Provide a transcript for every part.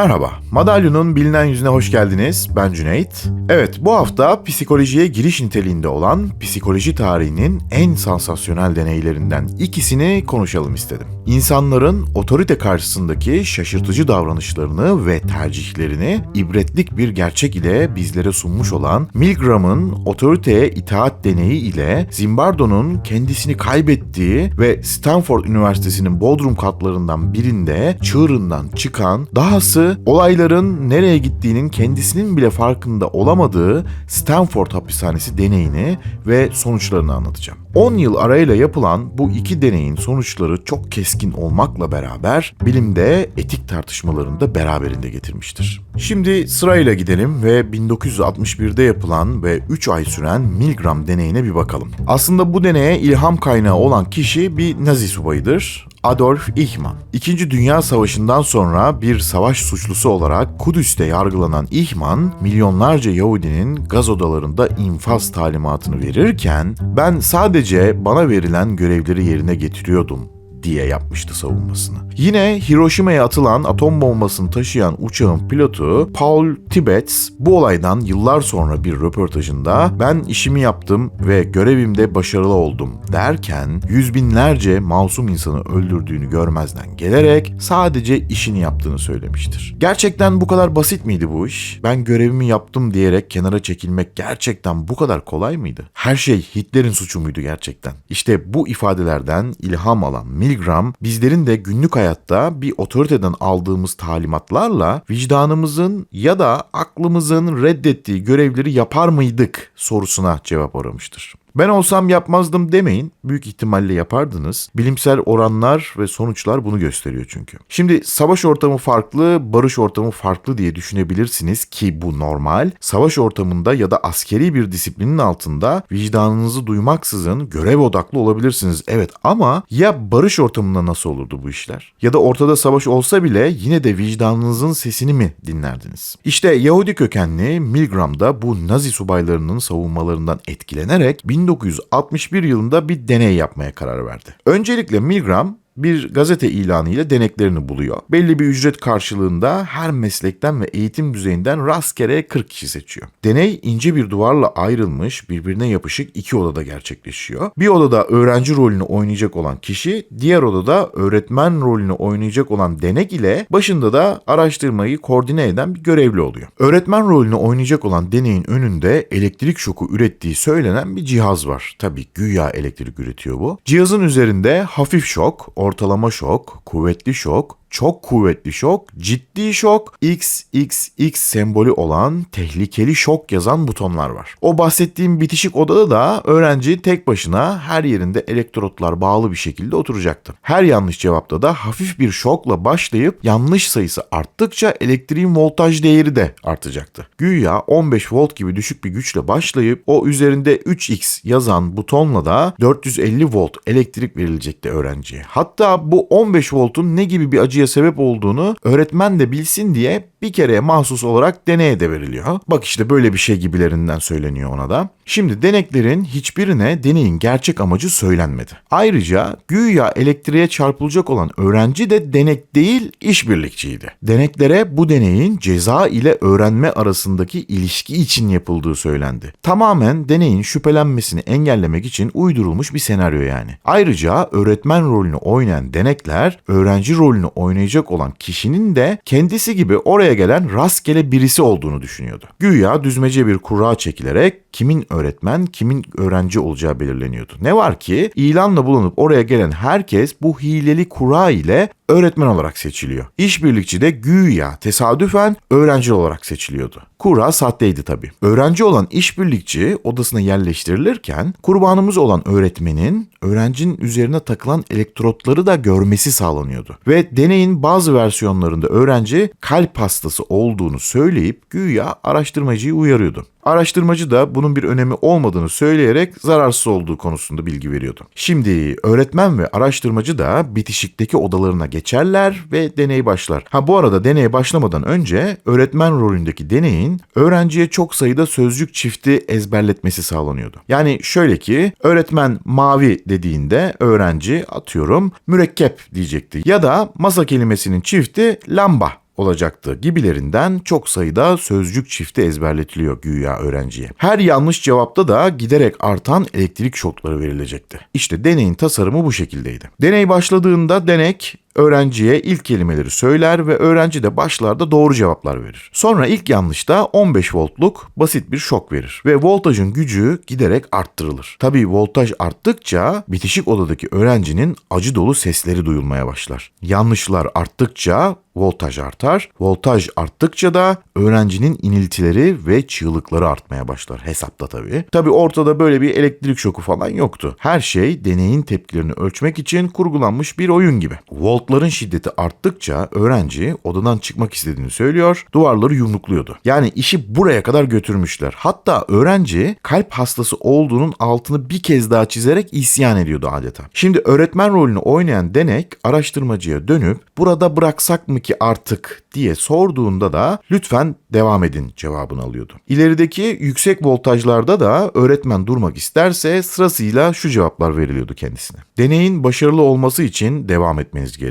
Merhaba, Madalyon'un bilinen yüzüne hoş geldiniz. Ben Cüneyt. Evet, bu hafta psikolojiye giriş niteliğinde olan psikoloji tarihinin en sansasyonel deneylerinden ikisini konuşalım istedim. İnsanların otorite karşısındaki şaşırtıcı davranışlarını ve tercihlerini ibretlik bir gerçek ile bizlere sunmuş olan Milgram'ın otoriteye itaat deneyi ile Zimbardo'nun kendisini kaybettiği ve Stanford Üniversitesi'nin bodrum katlarından birinde çığırından çıkan, dahası olayların nereye gittiğinin kendisinin bile farkında olamadığı Stanford hapishanesi deneyini ve sonuçlarını anlatacağım. 10 yıl arayla yapılan bu iki deneyin sonuçları çok keskin olmakla beraber bilimde etik tartışmalarını da beraberinde getirmiştir. Şimdi sırayla gidelim ve 1961'de yapılan ve 3 ay süren Milgram deneyine bir bakalım. Aslında bu deneye ilham kaynağı olan kişi bir Nazi subayıdır. Adolf Eichmann. İkinci Dünya Savaşı'ndan sonra bir savaş suçlusu olarak Kudüs'te yargılanan Eichmann, milyonlarca Yahudinin gaz odalarında infaz talimatını verirken ben sadece bana verilen görevleri yerine getiriyordum diye yapmıştı savunmasını. Yine Hiroşima'ya atılan atom bombasını taşıyan uçağın pilotu Paul Tibbets bu olaydan yıllar sonra bir röportajında ben işimi yaptım ve görevimde başarılı oldum derken yüz binlerce masum insanı öldürdüğünü görmezden gelerek sadece işini yaptığını söylemiştir. Gerçekten bu kadar basit miydi bu iş? Ben görevimi yaptım diyerek kenara çekilmek gerçekten bu kadar kolay mıydı? Her şey Hitler'in suçu muydu gerçekten? İşte bu ifadelerden ilham alan Milgram bizlerin de günlük hayatta bir otoriteden aldığımız talimatlarla vicdanımızın ya da aklımızın reddettiği görevleri yapar mıydık sorusuna cevap aramıştır. Ben olsam yapmazdım demeyin. Büyük ihtimalle yapardınız. Bilimsel oranlar ve sonuçlar bunu gösteriyor çünkü. Şimdi savaş ortamı farklı, barış ortamı farklı diye düşünebilirsiniz ki bu normal. Savaş ortamında ya da askeri bir disiplinin altında vicdanınızı duymaksızın görev odaklı olabilirsiniz. Evet ama ya barış ortamında nasıl olurdu bu işler? Ya da ortada savaş olsa bile yine de vicdanınızın sesini mi dinlerdiniz? İşte Yahudi kökenli Milgram'da bu Nazi subaylarının savunmalarından etkilenerek 1961 yılında bir deney yapmaya karar verdi. Öncelikle Milgram bir gazete ilanı ile deneklerini buluyor. Belli bir ücret karşılığında her meslekten ve eğitim düzeyinden rastgele 40 kişi seçiyor. Deney ince bir duvarla ayrılmış, birbirine yapışık iki odada gerçekleşiyor. Bir odada öğrenci rolünü oynayacak olan kişi, diğer odada öğretmen rolünü oynayacak olan denek ile başında da araştırmayı koordine eden bir görevli oluyor. Öğretmen rolünü oynayacak olan deneyin önünde elektrik şoku ürettiği söylenen bir cihaz var. Tabii güya elektrik üretiyor bu. Cihazın üzerinde hafif şok, ortalama şok, kuvvetli şok, çok kuvvetli şok, ciddi şok, XXX sembolü olan tehlikeli şok yazan butonlar var. O bahsettiğim bitişik odada da öğrenci tek başına her yerinde elektrotlar bağlı bir şekilde oturacaktı. Her yanlış cevapta da hafif bir şokla başlayıp yanlış sayısı arttıkça elektriğin voltaj değeri de artacaktı. Güya 15 volt gibi düşük bir güçle başlayıp o üzerinde 3x yazan butonla da 450 volt elektrik verilecekti öğrenciye. Hatta bu 15 voltun ne gibi bir acıya sebep olduğunu öğretmen de bilsin diye bir kereye mahsus olarak deneye de veriliyor. Bak işte böyle bir şey gibilerinden söyleniyor ona da. Şimdi deneklerin hiçbirine deneyin gerçek amacı söylenmedi. Ayrıca güya elektriğe çarpılacak olan öğrenci de denek değil işbirlikçiydi. Deneklere bu deneyin ceza ile öğrenme arasındaki ilişki için yapıldığı söylendi. Tamamen deneyin şüphelenmesini engellemek için uydurulmuş bir senaryo yani. Ayrıca öğretmen rolünü oynayan denekler öğrenci rolünü oynayacak olan kişinin de kendisi gibi oraya gelen rastgele birisi olduğunu düşünüyordu. Güya düzmece bir kura çekilerek kimin öğretmen, kimin öğrenci olacağı belirleniyordu. Ne var ki ilanla bulunup oraya gelen herkes bu hileli kura ile öğretmen olarak seçiliyor. İşbirlikçi de güya tesadüfen öğrenci olarak seçiliyordu. Kura sahteydi tabi. Öğrenci olan işbirlikçi odasına yerleştirilirken kurbanımız olan öğretmenin öğrencinin üzerine takılan elektrotları da görmesi sağlanıyordu. Ve deneyin bazı versiyonlarında öğrenci kalp hastası olduğunu söyleyip güya araştırmacıyı uyarıyordu. Araştırmacı da bunun bir önemi olmadığını söyleyerek zararsız olduğu konusunda bilgi veriyordu. Şimdi öğretmen ve araştırmacı da bitişikteki odalarına geçerler ve deney başlar. Ha bu arada deneye başlamadan önce öğretmen rolündeki deneyin öğrenciye çok sayıda sözcük çifti ezberletmesi sağlanıyordu. Yani şöyle ki öğretmen mavi dediğinde öğrenci atıyorum mürekkep diyecekti ya da masa kelimesinin çifti lamba olacaktı gibilerinden çok sayıda sözcük çifti ezberletiliyor güya öğrenciye. Her yanlış cevapta da giderek artan elektrik şokları verilecekti. İşte deneyin tasarımı bu şekildeydi. Deney başladığında denek öğrenciye ilk kelimeleri söyler ve öğrenci de başlarda doğru cevaplar verir. Sonra ilk yanlışta 15 voltluk basit bir şok verir ve voltajın gücü giderek arttırılır. Tabii voltaj arttıkça bitişik odadaki öğrencinin acı dolu sesleri duyulmaya başlar. Yanlışlar arttıkça voltaj artar. Voltaj arttıkça da öğrencinin iniltileri ve çığlıkları artmaya başlar hesapta tabii. Tabii ortada böyle bir elektrik şoku falan yoktu. Her şey deneyin tepkilerini ölçmek için kurgulanmış bir oyun gibi. Voltların şiddeti arttıkça öğrenci odadan çıkmak istediğini söylüyor, duvarları yumrukluyordu. Yani işi buraya kadar götürmüşler. Hatta öğrenci kalp hastası olduğunun altını bir kez daha çizerek isyan ediyordu adeta. Şimdi öğretmen rolünü oynayan denek araştırmacıya dönüp burada bıraksak mı ki artık diye sorduğunda da lütfen devam edin cevabını alıyordu. İlerideki yüksek voltajlarda da öğretmen durmak isterse sırasıyla şu cevaplar veriliyordu kendisine. Deneyin başarılı olması için devam etmeniz gerekiyor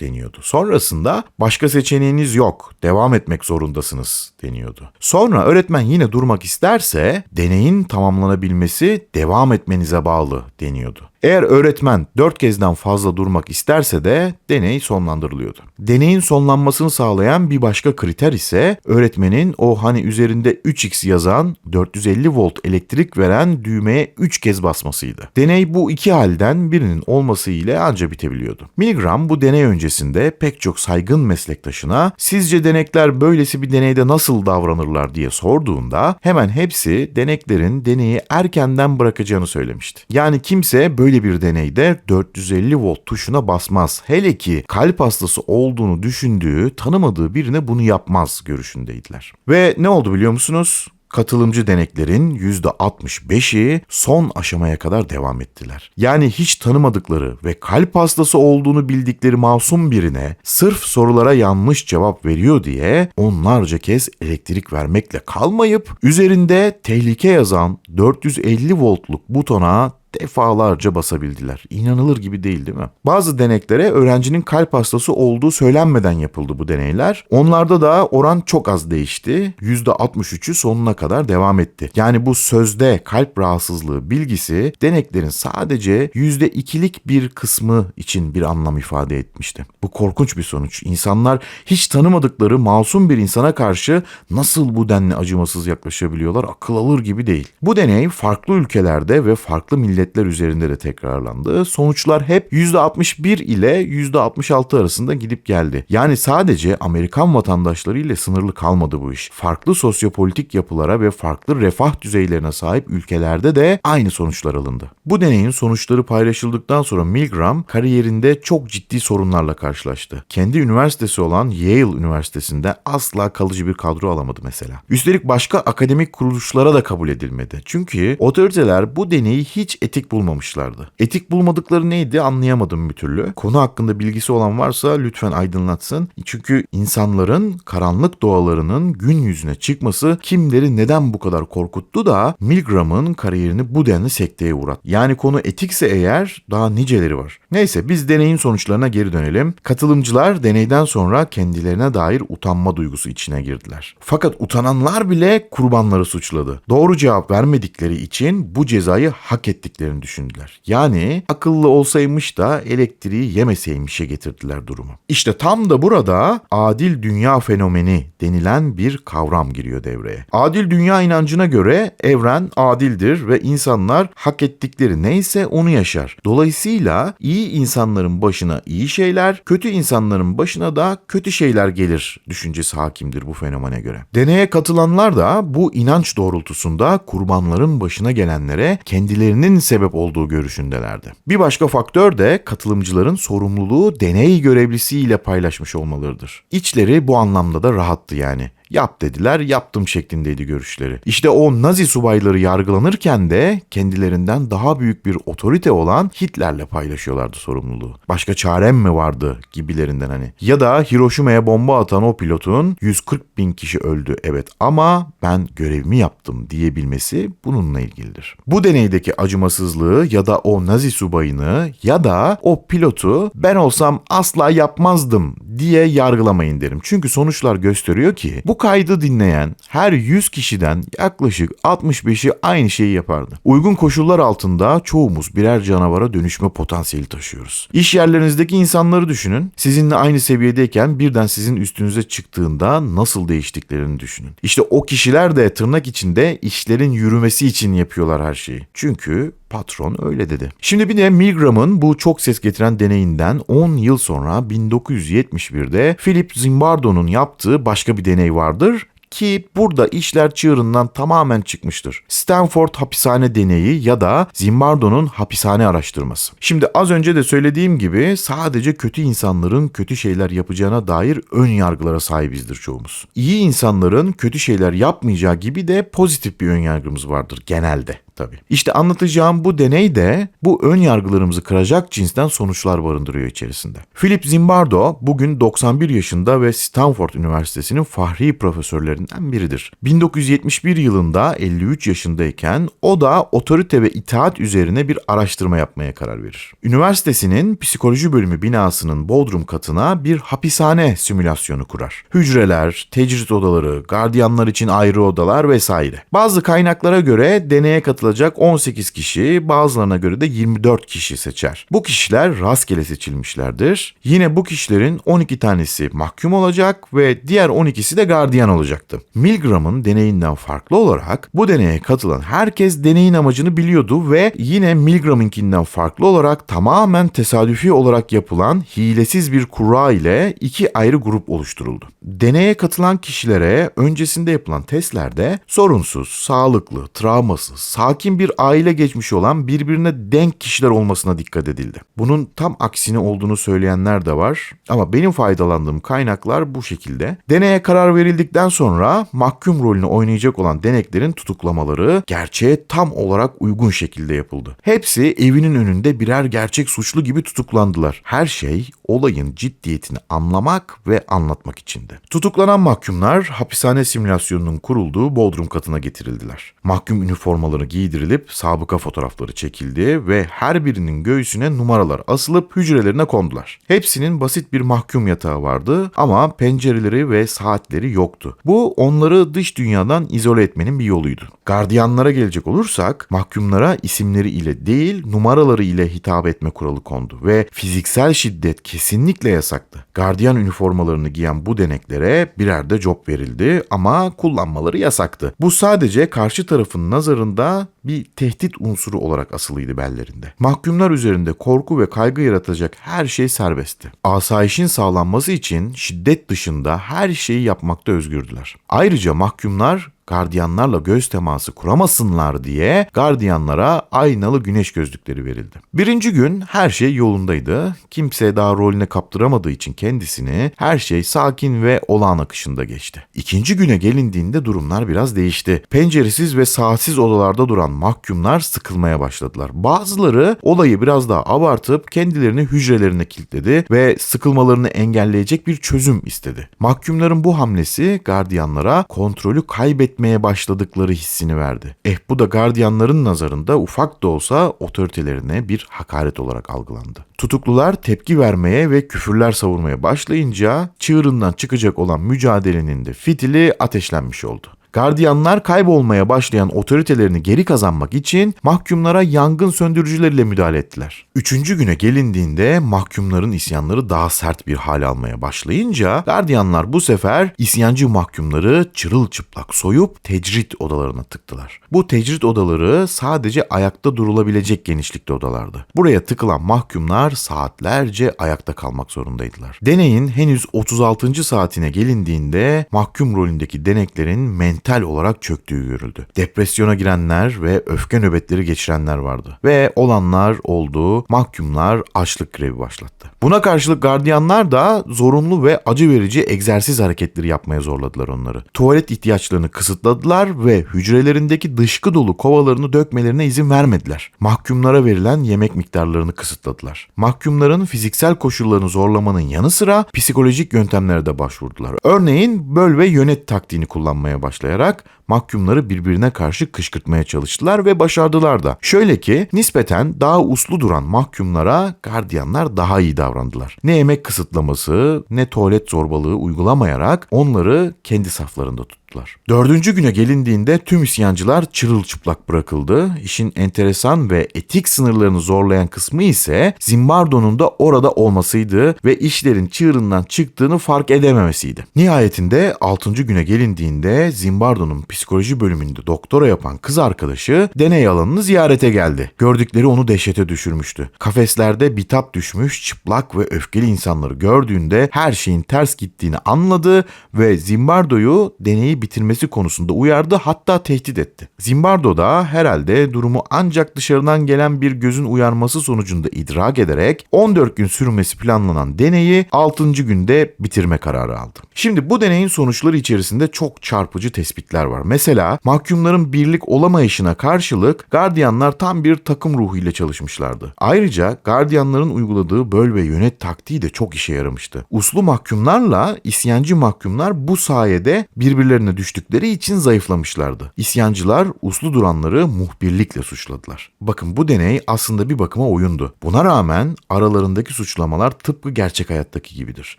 deniyordu. Sonrasında başka seçeneğiniz yok, devam etmek zorundasınız deniyordu. Sonra öğretmen yine durmak isterse deneyin tamamlanabilmesi devam etmenize bağlı deniyordu. Eğer öğretmen 4 kezden fazla durmak isterse de deney sonlandırılıyordu. Deneyin sonlanmasını sağlayan bir başka kriter ise öğretmenin o hani üzerinde 3x yazan 450 volt elektrik veren düğmeye 3 kez basmasıydı. Deney bu iki halden birinin olması ile anca bitebiliyordu. Milgram bu deney öncesinde pek çok saygın meslektaşına sizce denekler böylesi bir deneyde nasıl davranırlar diye sorduğunda hemen hepsi deneklerin deneyi erkenden bırakacağını söylemişti. Yani kimse böyle böyle bir deneyde 450 volt tuşuna basmaz. Hele ki kalp hastası olduğunu düşündüğü, tanımadığı birine bunu yapmaz görüşündeydiler. Ve ne oldu biliyor musunuz? katılımcı deneklerin %65'i son aşamaya kadar devam ettiler. Yani hiç tanımadıkları ve kalp hastası olduğunu bildikleri masum birine sırf sorulara yanlış cevap veriyor diye onlarca kez elektrik vermekle kalmayıp üzerinde tehlike yazan 450 voltluk butona defalarca basabildiler. İnanılır gibi değil değil mi? Bazı deneklere öğrencinin kalp hastası olduğu söylenmeden yapıldı bu deneyler. Onlarda da oran çok az değişti. %63'ü sonuna kadar devam etti. Yani bu sözde kalp rahatsızlığı bilgisi deneklerin sadece %2'lik bir kısmı için bir anlam ifade etmişti. Bu korkunç bir sonuç. İnsanlar hiç tanımadıkları masum bir insana karşı nasıl bu denli acımasız yaklaşabiliyorlar akıl alır gibi değil. Bu deney farklı ülkelerde ve farklı milletler milletler üzerinde de tekrarlandı. Sonuçlar hep %61 ile %66 arasında gidip geldi. Yani sadece Amerikan vatandaşları ile sınırlı kalmadı bu iş. Farklı sosyopolitik yapılara ve farklı refah düzeylerine sahip ülkelerde de aynı sonuçlar alındı. Bu deneyin sonuçları paylaşıldıktan sonra Milgram kariyerinde çok ciddi sorunlarla karşılaştı. Kendi üniversitesi olan Yale Üniversitesi'nde asla kalıcı bir kadro alamadı mesela. Üstelik başka akademik kuruluşlara da kabul edilmedi. Çünkü otoriteler bu deneyi hiç etik bulmamışlardı. Etik bulmadıkları neydi anlayamadım bir türlü. Konu hakkında bilgisi olan varsa lütfen aydınlatsın. Çünkü insanların karanlık doğalarının gün yüzüne çıkması kimleri neden bu kadar korkuttu da Milgram'ın kariyerini bu denli sekteye uğrat. Yani konu etikse eğer daha niceleri var. Neyse biz deneyin sonuçlarına geri dönelim. Katılımcılar deneyden sonra kendilerine dair utanma duygusu içine girdiler. Fakat utananlar bile kurbanları suçladı. Doğru cevap vermedikleri için bu cezayı hak ettik ettiklerini düşündüler. Yani akıllı olsaymış da elektriği yemeseymişe getirdiler durumu. İşte tam da burada adil dünya fenomeni denilen bir kavram giriyor devreye. Adil dünya inancına göre evren adildir ve insanlar hak ettikleri neyse onu yaşar. Dolayısıyla iyi insanların başına iyi şeyler, kötü insanların başına da kötü şeyler gelir düşüncesi hakimdir bu fenomene göre. Deneye katılanlar da bu inanç doğrultusunda kurbanların başına gelenlere kendilerinin sebep olduğu görüşündelerdi. Bir başka faktör de katılımcıların sorumluluğu deney görevlisiyle paylaşmış olmalarıdır. İçleri bu anlamda da rahattı yani. Yap dediler, yaptım şeklindeydi görüşleri. İşte o Nazi subayları yargılanırken de kendilerinden daha büyük bir otorite olan Hitler'le paylaşıyorlardı sorumluluğu. Başka çarem mi vardı gibilerinden hani. Ya da Hiroşima'ya bomba atan o pilotun 140 bin kişi öldü evet ama ben görevimi yaptım diyebilmesi bununla ilgilidir. Bu deneydeki acımasızlığı ya da o Nazi subayını ya da o pilotu ben olsam asla yapmazdım diye yargılamayın derim. Çünkü sonuçlar gösteriyor ki bu kaydı dinleyen her 100 kişiden yaklaşık 65'i aynı şeyi yapardı. Uygun koşullar altında çoğumuz birer canavara dönüşme potansiyeli taşıyoruz. İş yerlerinizdeki insanları düşünün. Sizinle aynı seviyedeyken birden sizin üstünüze çıktığında nasıl değiştiklerini düşünün. İşte o kişiler de tırnak içinde işlerin yürümesi için yapıyorlar her şeyi. Çünkü patron öyle dedi. Şimdi bir de Milgram'ın bu çok ses getiren deneyinden 10 yıl sonra 1971'de Philip Zimbardo'nun yaptığı başka bir deney vardır ki burada işler çığırından tamamen çıkmıştır. Stanford hapishane deneyi ya da Zimbardo'nun hapishane araştırması. Şimdi az önce de söylediğim gibi sadece kötü insanların kötü şeyler yapacağına dair ön yargılara sahibizdir çoğumuz. İyi insanların kötü şeyler yapmayacağı gibi de pozitif bir ön yargımız vardır genelde tabii. İşte anlatacağım bu deney de bu ön yargılarımızı kıracak cinsten sonuçlar barındırıyor içerisinde. Philip Zimbardo bugün 91 yaşında ve Stanford Üniversitesi'nin fahri profesörlerinden biridir. 1971 yılında 53 yaşındayken o da otorite ve itaat üzerine bir araştırma yapmaya karar verir. Üniversitesinin psikoloji bölümü binasının bodrum katına bir hapishane simülasyonu kurar. Hücreler, tecrit odaları, gardiyanlar için ayrı odalar vesaire. Bazı kaynaklara göre deneye katılan katılacak 18 kişi bazılarına göre de 24 kişi seçer. Bu kişiler rastgele seçilmişlerdir. Yine bu kişilerin 12 tanesi mahkum olacak ve diğer 12'si de gardiyan olacaktı. Milgram'ın deneyinden farklı olarak bu deneye katılan herkes deneyin amacını biliyordu ve yine Milgram'ınkinden farklı olarak tamamen tesadüfi olarak yapılan hilesiz bir kura ile iki ayrı grup oluşturuldu. Deneye katılan kişilere öncesinde yapılan testlerde sorunsuz, sağlıklı, travmasız, sakin sakin bir aile geçmiş olan birbirine denk kişiler olmasına dikkat edildi. Bunun tam aksine olduğunu söyleyenler de var ama benim faydalandığım kaynaklar bu şekilde. Deneye karar verildikten sonra mahkum rolünü oynayacak olan deneklerin tutuklamaları gerçeğe tam olarak uygun şekilde yapıldı. Hepsi evinin önünde birer gerçek suçlu gibi tutuklandılar. Her şey olayın ciddiyetini anlamak ve anlatmak içindi. Tutuklanan mahkumlar hapishane simülasyonunun kurulduğu bodrum katına getirildiler. Mahkum üniformaları giydirilip sabıka fotoğrafları çekildi ve her birinin göğsüne numaralar asılıp hücrelerine kondular. Hepsinin basit bir mahkum yatağı vardı ama pencereleri ve saatleri yoktu. Bu onları dış dünyadan izole etmenin bir yoluydu. Gardiyanlara gelecek olursak mahkumlara isimleri ile değil numaraları ile hitap etme kuralı kondu ve fiziksel şiddet kesinlikle yasaktı. Gardiyan üniformalarını giyen bu deneklere birer de job verildi ama kullanmaları yasaktı. Bu sadece karşı tarafın nazarında bir tehdit unsuru olarak asılıydı bellerinde. Mahkumlar üzerinde korku ve kaygı yaratacak her şey serbestti. Asayişin sağlanması için şiddet dışında her şeyi yapmakta özgürdüler. Ayrıca mahkumlar gardiyanlarla göz teması kuramasınlar diye gardiyanlara aynalı güneş gözlükleri verildi. Birinci gün her şey yolundaydı. Kimse daha rolüne kaptıramadığı için kendisini her şey sakin ve olağan akışında geçti. İkinci güne gelindiğinde durumlar biraz değişti. Penceresiz ve saatsiz odalarda duran mahkumlar sıkılmaya başladılar. Bazıları olayı biraz daha abartıp kendilerini hücrelerine kilitledi ve sıkılmalarını engelleyecek bir çözüm istedi. Mahkumların bu hamlesi gardiyanlara kontrolü kaybetmeye etmeye başladıkları hissini verdi. Eh bu da gardiyanların nazarında ufak da olsa otoritelerine bir hakaret olarak algılandı. Tutuklular tepki vermeye ve küfürler savurmaya başlayınca çığırından çıkacak olan mücadelenin de fitili ateşlenmiş oldu. Gardiyanlar kaybolmaya başlayan otoritelerini geri kazanmak için mahkumlara yangın söndürücüleriyle müdahale ettiler. Üçüncü güne gelindiğinde mahkumların isyanları daha sert bir hal almaya başlayınca gardiyanlar bu sefer isyancı mahkumları çırılçıplak soyup tecrit odalarına tıktılar. Bu tecrit odaları sadece ayakta durulabilecek genişlikte odalardı. Buraya tıkılan mahkumlar saatlerce ayakta kalmak zorundaydılar. Deneyin henüz 36. saatine gelindiğinde mahkum rolündeki deneklerin mental mental olarak çöktüğü görüldü. Depresyona girenler ve öfke nöbetleri geçirenler vardı. Ve olanlar oldu, mahkumlar açlık grevi başlattı. Buna karşılık gardiyanlar da zorunlu ve acı verici egzersiz hareketleri yapmaya zorladılar onları. Tuvalet ihtiyaçlarını kısıtladılar ve hücrelerindeki dışkı dolu kovalarını dökmelerine izin vermediler. Mahkumlara verilen yemek miktarlarını kısıtladılar. Mahkumların fiziksel koşullarını zorlamanın yanı sıra psikolojik yöntemlere de başvurdular. Örneğin böl ve yönet taktiğini kullanmaya başladılar başlayarak mahkumları birbirine karşı kışkırtmaya çalıştılar ve başardılar da. Şöyle ki nispeten daha uslu duran mahkumlara gardiyanlar daha iyi davrandılar. Ne yemek kısıtlaması ne tuvalet zorbalığı uygulamayarak onları kendi saflarında tuttular. Dördüncü güne gelindiğinde tüm isyancılar çırılçıplak bırakıldı. İşin enteresan ve etik sınırlarını zorlayan kısmı ise Zimbardo'nun da orada olmasıydı ve işlerin çığırından çıktığını fark edememesiydi. Nihayetinde 6. güne gelindiğinde Zimbardo'nun psikoloji bölümünde doktora yapan kız arkadaşı deney alanını ziyarete geldi. Gördükleri onu dehşete düşürmüştü. Kafeslerde bitap düşmüş, çıplak ve öfkeli insanları gördüğünde her şeyin ters gittiğini anladı ve Zimbardo'yu deneyi bitirmesi konusunda uyardı hatta tehdit etti. Zimbardo da herhalde durumu ancak dışarıdan gelen bir gözün uyarması sonucunda idrak ederek 14 gün sürmesi planlanan deneyi 6. günde bitirme kararı aldı. Şimdi bu deneyin sonuçları içerisinde çok çarpıcı tespitler var. Mesela mahkumların birlik olamayışına karşılık gardiyanlar tam bir takım ruhuyla çalışmışlardı. Ayrıca gardiyanların uyguladığı böl ve yönet taktiği de çok işe yaramıştı. Uslu mahkumlarla isyancı mahkumlar bu sayede birbirlerine düştükleri için zayıflamışlardı. İsyancılar uslu duranları muhbirlikle suçladılar. Bakın bu deney aslında bir bakıma oyundu. Buna rağmen aralarındaki suçlamalar tıpkı gerçek hayattaki gibidir.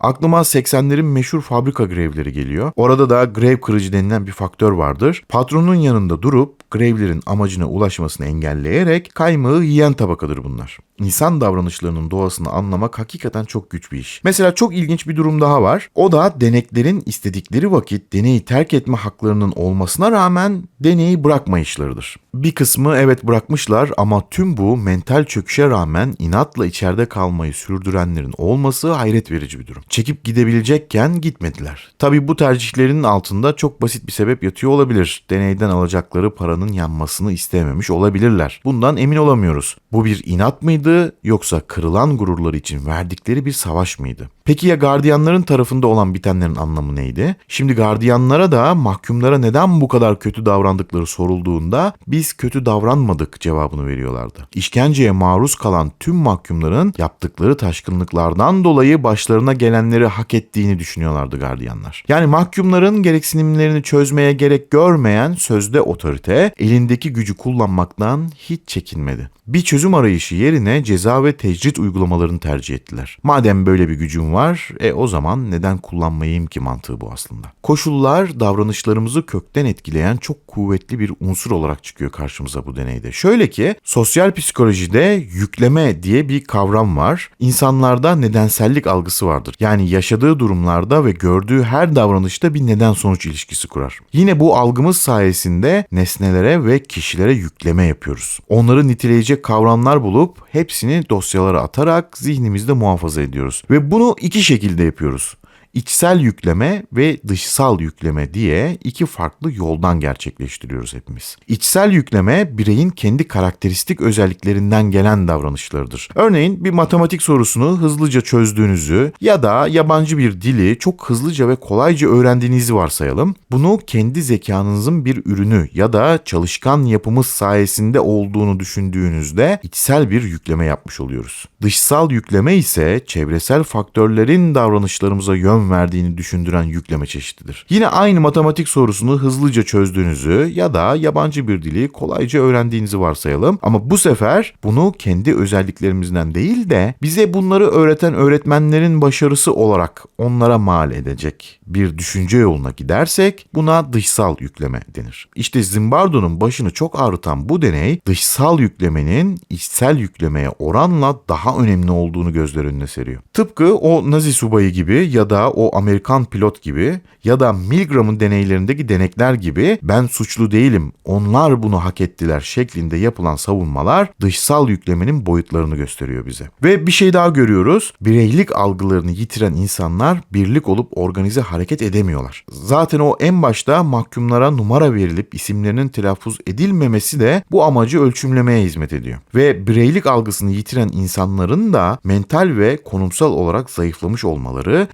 Aklıma 80'lerin meşhur fabrika grevleri geliyor. Orada da grev kırıcı denilen bir faktör vardır. Patronun yanında durup grevlerin amacına ulaşmasını engelleyerek kaymağı yiyen tabakadır bunlar. İnsan davranışlarının doğasını anlamak hakikaten çok güç bir iş. Mesela çok ilginç bir durum daha var. O da deneklerin istedikleri vakit deneyi terk etme haklarının olmasına rağmen deneyi bırakmayışlarıdır. Bir kısmı evet bırakmışlar ama tüm bu mental çöküşe rağmen inatla içeride kalmayı sürdürenlerin olması hayret verici bir durum. Çekip gidebilecekken gitmediler. Tabi bu tercihlerinin altında çok basit bir sebep yatıyor olabilir. Deneyden alacakları paranın yanmasını istememiş olabilirler. Bundan emin olamıyoruz. Bu bir inat mıydı yoksa kırılan gururları için verdikleri bir savaş mıydı? Peki ya gardiyanların tarafında olan bitenlerin anlamı neydi? Şimdi gardiyanlara da mahkumlara neden bu kadar kötü davrandıkları sorulduğunda biz kötü davranmadık cevabını veriyorlardı. İşkenceye maruz kalan tüm mahkumların yaptıkları taşkınlıklardan dolayı başlarına gelenleri hak ettiğini düşünüyorlardı gardiyanlar. Yani mahkumların gereksinimlerini çözmeye gerek görmeyen sözde otorite elindeki gücü kullanmaktan hiç çekinmedi. Bir çözüm arayışı yerine ceza ve tecrit uygulamalarını tercih ettiler. Madem böyle bir gücüm var, e o zaman neden kullanmayayım ki mantığı bu aslında. Koşullar davranışlarımızı kökten etkileyen çok kuvvetli bir unsur olarak çıkıyor karşımıza bu deneyde. Şöyle ki sosyal psikolojide yükleme diye bir kavram var. İnsanlarda nedensellik algısı vardır. Yani yaşadığı durumlarda ve gördüğü her davranışta bir neden sonuç ilişkisi kurar. Yine bu algımız sayesinde nesnelere ve kişilere yükleme yapıyoruz. Onları niteleyecek kavramlar bulup hepsini dosyalara atarak zihnimizde muhafaza ediyoruz. Ve bunu iki şekilde yapıyoruz içsel yükleme ve dışsal yükleme diye iki farklı yoldan gerçekleştiriyoruz hepimiz. İçsel yükleme bireyin kendi karakteristik özelliklerinden gelen davranışlarıdır. Örneğin bir matematik sorusunu hızlıca çözdüğünüzü ya da yabancı bir dili çok hızlıca ve kolayca öğrendiğinizi varsayalım. Bunu kendi zekanızın bir ürünü ya da çalışkan yapımız sayesinde olduğunu düşündüğünüzde içsel bir yükleme yapmış oluyoruz. Dışsal yükleme ise çevresel faktörlerin davranışlarımıza yön verdiğini düşündüren yükleme çeşididir. Yine aynı matematik sorusunu hızlıca çözdüğünüzü ya da yabancı bir dili kolayca öğrendiğinizi varsayalım. Ama bu sefer bunu kendi özelliklerimizden değil de bize bunları öğreten öğretmenlerin başarısı olarak onlara mal edecek bir düşünce yoluna gidersek buna dışsal yükleme denir. İşte Zimbardo'nun başını çok ağrıtan bu deney dışsal yüklemenin içsel yüklemeye oranla daha önemli olduğunu gözler önüne seriyor. Tıpkı o Nazi subayı gibi ya da o Amerikan pilot gibi ya da Milgram'ın deneylerindeki denekler gibi ben suçlu değilim, onlar bunu hak ettiler şeklinde yapılan savunmalar dışsal yüklemenin boyutlarını gösteriyor bize. Ve bir şey daha görüyoruz. Bireylik algılarını yitiren insanlar birlik olup organize hareket edemiyorlar. Zaten o en başta mahkumlara numara verilip isimlerinin telaffuz edilmemesi de bu amacı ölçümlemeye hizmet ediyor. Ve bireylik algısını yitiren insanların da mental ve konumsal olarak zayıflamış olmaları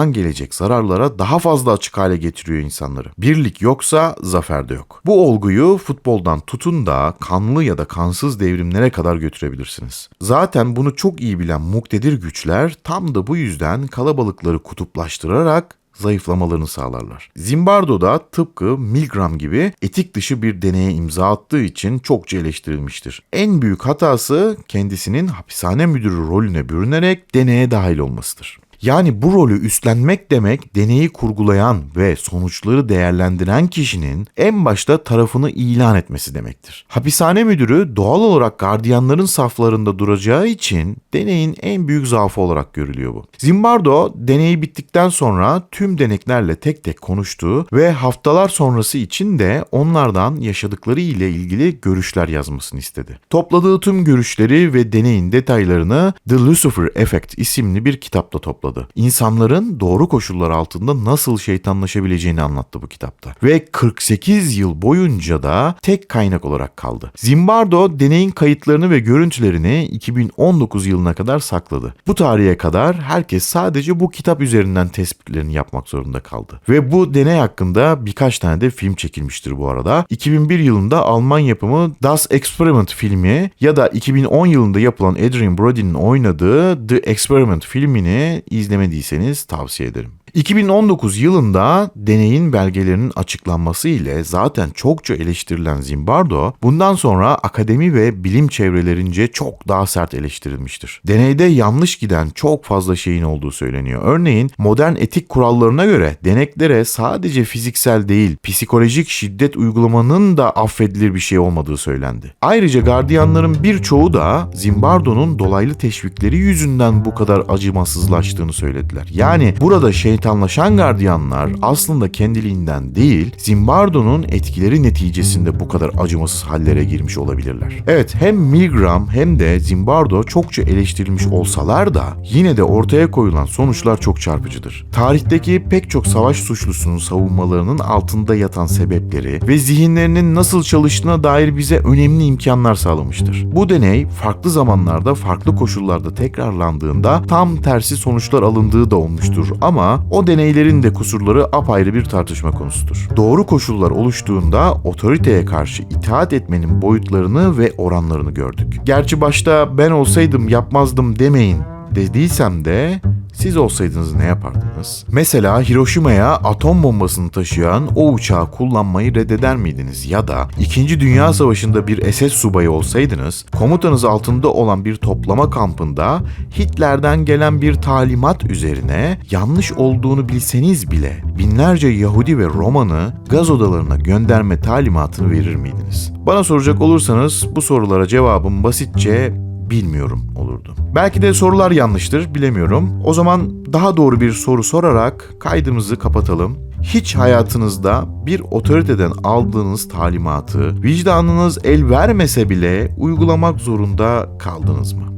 dışarıdan gelecek zararlara daha fazla açık hale getiriyor insanları. Birlik yoksa zafer de yok. Bu olguyu futboldan tutun da kanlı ya da kansız devrimlere kadar götürebilirsiniz. Zaten bunu çok iyi bilen muktedir güçler tam da bu yüzden kalabalıkları kutuplaştırarak zayıflamalarını sağlarlar. Zimbardo da tıpkı Milgram gibi etik dışı bir deneye imza attığı için çokça eleştirilmiştir. En büyük hatası kendisinin hapishane müdürü rolüne bürünerek deneye dahil olmasıdır. Yani bu rolü üstlenmek demek deneyi kurgulayan ve sonuçları değerlendiren kişinin en başta tarafını ilan etmesi demektir. Hapishane müdürü doğal olarak gardiyanların saflarında duracağı için deneyin en büyük zaafı olarak görülüyor bu. Zimbardo deneyi bittikten sonra tüm deneklerle tek tek konuştu ve haftalar sonrası için de onlardan yaşadıkları ile ilgili görüşler yazmasını istedi. Topladığı tüm görüşleri ve deneyin detaylarını The Lucifer Effect isimli bir kitapta topladı topladı. İnsanların doğru koşullar altında nasıl şeytanlaşabileceğini anlattı bu kitapta. Ve 48 yıl boyunca da tek kaynak olarak kaldı. Zimbardo deneyin kayıtlarını ve görüntülerini 2019 yılına kadar sakladı. Bu tarihe kadar herkes sadece bu kitap üzerinden tespitlerini yapmak zorunda kaldı. Ve bu deney hakkında birkaç tane de film çekilmiştir bu arada. 2001 yılında Alman yapımı Das Experiment filmi ya da 2010 yılında yapılan Adrian Brody'nin oynadığı The Experiment filmini izlemediyseniz tavsiye ederim. 2019 yılında deneyin belgelerinin açıklanması ile zaten çokça eleştirilen Zimbardo, bundan sonra akademi ve bilim çevrelerince çok daha sert eleştirilmiştir. Deneyde yanlış giden çok fazla şeyin olduğu söyleniyor. Örneğin modern etik kurallarına göre deneklere sadece fiziksel değil, psikolojik şiddet uygulamanın da affedilir bir şey olmadığı söylendi. Ayrıca gardiyanların birçoğu da Zimbardo'nun dolaylı teşvikleri yüzünden bu kadar acımasızlaştığını söylediler. Yani burada şey şeytanlaşan gardiyanlar aslında kendiliğinden değil, Zimbardo'nun etkileri neticesinde bu kadar acımasız hallere girmiş olabilirler. Evet hem Milgram hem de Zimbardo çokça eleştirilmiş olsalar da yine de ortaya koyulan sonuçlar çok çarpıcıdır. Tarihteki pek çok savaş suçlusunun savunmalarının altında yatan sebepleri ve zihinlerinin nasıl çalıştığına dair bize önemli imkanlar sağlamıştır. Bu deney farklı zamanlarda farklı koşullarda tekrarlandığında tam tersi sonuçlar alındığı da olmuştur ama o deneylerin de kusurları apayrı bir tartışma konusudur. Doğru koşullar oluştuğunda otoriteye karşı itaat etmenin boyutlarını ve oranlarını gördük. Gerçi başta ben olsaydım yapmazdım demeyin dediysem de siz olsaydınız ne yapardınız? Mesela Hiroşima'ya atom bombasını taşıyan o uçağı kullanmayı reddeder miydiniz? Ya da 2. Dünya Savaşı'nda bir SS subayı olsaydınız, komutanız altında olan bir toplama kampında Hitler'den gelen bir talimat üzerine yanlış olduğunu bilseniz bile binlerce Yahudi ve Roman'ı gaz odalarına gönderme talimatını verir miydiniz? Bana soracak olursanız bu sorulara cevabım basitçe bilmiyorum olurdu. Belki de sorular yanlıştır, bilemiyorum. O zaman daha doğru bir soru sorarak kaydımızı kapatalım. Hiç hayatınızda bir otoriteden aldığınız talimatı vicdanınız el vermese bile uygulamak zorunda kaldınız mı?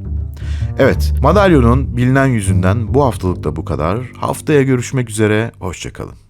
Evet, madalyonun bilinen yüzünden bu haftalık da bu kadar. Haftaya görüşmek üzere, hoşçakalın.